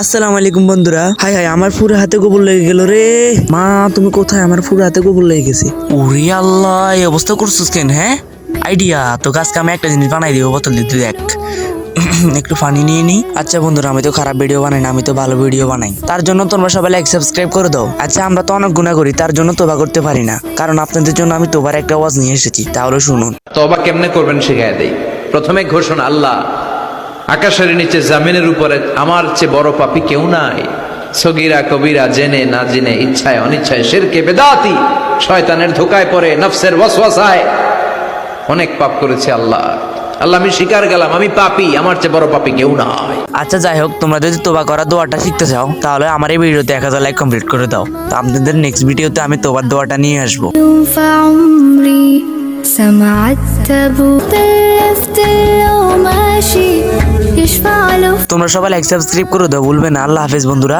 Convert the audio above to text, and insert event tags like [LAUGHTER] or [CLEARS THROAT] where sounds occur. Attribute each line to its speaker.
Speaker 1: আসসালামু আলাইকুম বন্ধুরা। হাই হাই আমার পুরো হাতে গোবর লেগে গেল রে। মা তুমি কোথায়? আমার পুরো হাতে গোবর লেগে গেছে। ওরে আল্লাহ এই অবস্থা করছিস কেন হ্যাঁ? আইডিয়া তো গাছকে আমি একটা জিনিস বানাই দিব বোতল দিতে দেখ [CLEARS THROAT] একটু ফানি নিয়ে নিই আচ্ছা বন্ধুরা আমি তো খারাপ ভিডিও বানাই না আমি তো ভালো ভিডিও বানাই। তার জন্য তোমরা সবাই লাইক সাবস্ক্রাইব করে দাও। আচ্ছা আমরা তো অনেক গুণা করি তার জন্য তোবা করতে পারি না। কারণ আপনাদের জন্য আমি তোবার একটা আওয়াজ নিয়ে এসেছি তাহলে শুনুন।
Speaker 2: তবা কেমনে করবেন শিখাই দেই। প্রথমে ঘোষণা আল্লাহ আকাশের নিচে জামিনের উপরে আমার চেয়ে বড় পাপি কেউ নাই সগিরা কবিরা জেনে না জেনে ইচ্ছায় অনিচ্ছায় শেরকে বেদাতি শয়তানের ধোকায় পড়ে নফসের ওয়াসওয়াসায় অনেক পাপ করেছে আল্লাহ আল্লাহ আমি স্বীকার গেলাম আমি পাপি আমার চেয়ে বড় পাপি কেউ নাই
Speaker 1: আচ্ছা যাই হোক তোমরা যদি তোবা করা দোয়াটা শিখতে চাও তাহলে আমার এই ভিডিওতে এক হাজার লাইক কমপ্লিট করে দাও তো আপনাদের নেক্সট ভিডিওতে আমি তোবার দোয়াটা নিয়ে আসবো
Speaker 3: فعمري سمعت تابوت لفت
Speaker 1: তোমরা সবাই লাইক সাবস্ক্রাইব করে দাও ভুলবে না। আল্লাহ হাফেজ বন্ধুরা।